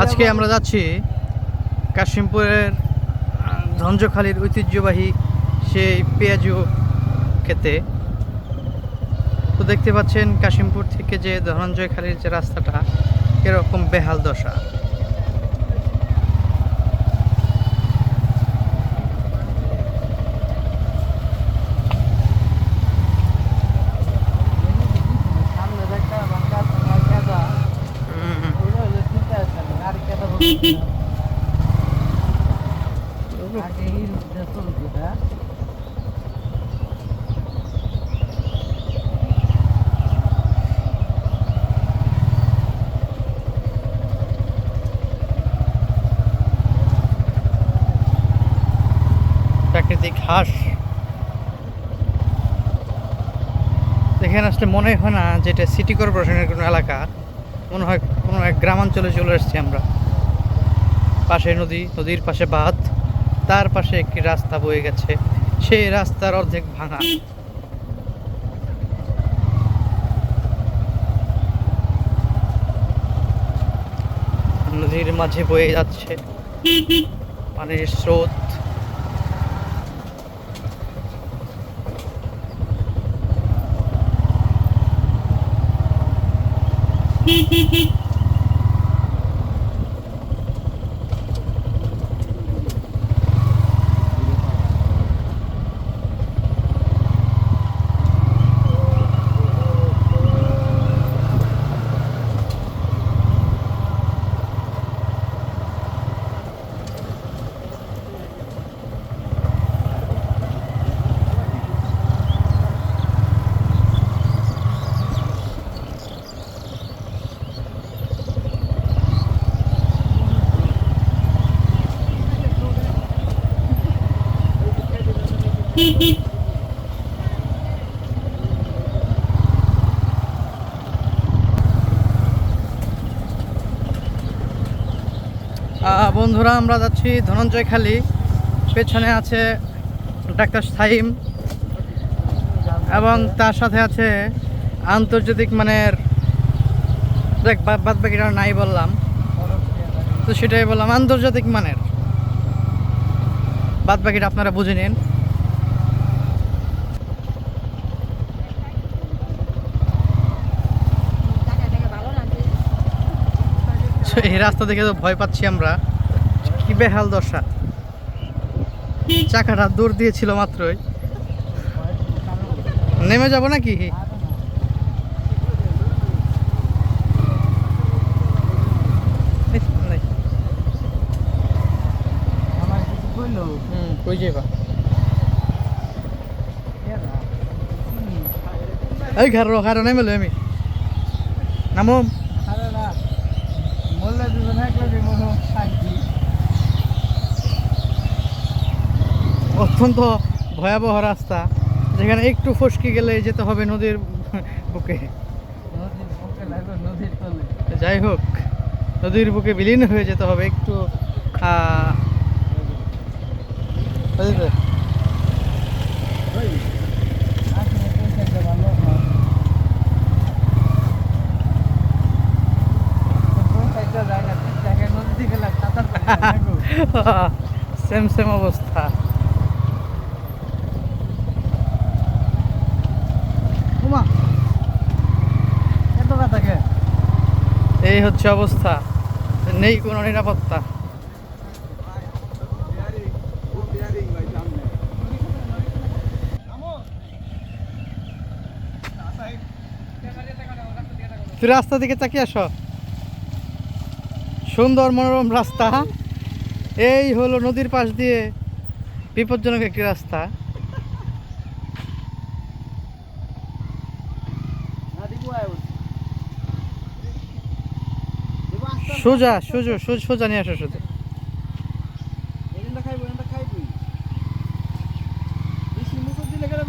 আজকে আমরা যাচ্ছি কাশিমপুরের ধঞ্জখালীর ঐতিহ্যবাহী সেই পেঁয়াজু খেতে। তো দেখতে পাচ্ছেন কাশিমপুর থেকে যে ধনঞ্জয়খালীর যে রাস্তাটা, এরকম বেহাল দশা। প্রাকৃতিক হাঁস। এখানে আসলে মনে হয় না যেটা সিটি কর্পোরেশনের কোনো এলাকা। মনে হয় কোনো এক গ্রামাঞ্চলে চলে এসেছি আমরা। পাশে নদী নদীর পাশে বাঁধ তার পাশে একটি রাস্তা বয়ে গেছে। সেই রাস্তার অর্ধেক ভাঙা। নদীর মাঝে বয়ে যাচ্ছে পানির স্রোত। আহ, বন্ধুরা, আমরা যাচ্ছি ধনঞ্জয় খালি। পেছনে আছে ডাক্তার সাইম এবং তার সাথে আছে আন্তর্জাতিক মানের, দেখ নাই বললাম। তো সেটাই বললাম, আন্তর্জাতিক মানের। বাদ বাকিটা আপনারা বুঝে নিন। এই রাস্তা দেখে তো ভয় পাচ্ছি আমরা। কি বেহাল দশা। চাকাটা দৌড় দিয়েছিল মাত্রই। নেমে যাব নাকি? এই, ঘর নাই। হুম, কই যাইবা এই নামো অত্যন্ত ভয়াবহ রাস্তা। যেখানে একটু ফসকে গেলে যেতে হবে নদীর বুকে। যাই হোক নদীর বুকে বিলীন হয়ে যেতে হবে একটু বুঝলে? সেম সেম অবস্থা। এই হচ্ছে অবস্থা। নেই কোনো নিরাপত্তা। তুই রাস্তা দিকে তাকিয়ে আসো। সুন্দর মনোরম রাস্তা এই হলো নদীর পাশ দিয়ে বিপজ্জনক একটি রাস্তা। সোজা সোজা সোজা নিয়ে আসো শুধু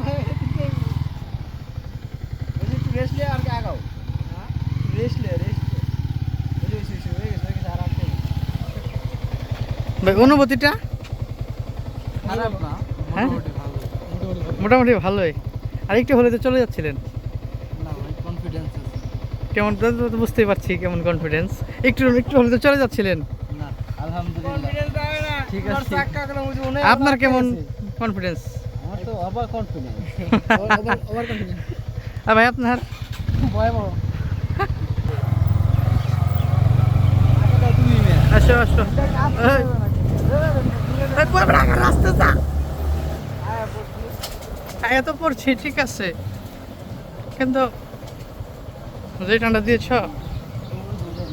ভাই? অনুভূতিটা? খারাপ না হ্যাঁ? মোটামুটি ভালোই। আর একটু হলে তো চলে যাচ্ছিলেন। না ভাই কনফিডেন্স আছে। কেমন? বুঝতেই পারছি কেমন কনফিডেন্স একটু একটু হলে তো চলে যাচ্ছিলেন। ঠিক আছে। আপনার কেমন কনফিডেন্স আমার তো অবাক কনফিডেন্স ভাই আপনার? আসো আসো এই, পড়বে না, রাস্তা যা। আয়া তো পড়ছি ঠিক আছে। কিন্তু যে ঠান্ডা দিয়েছ?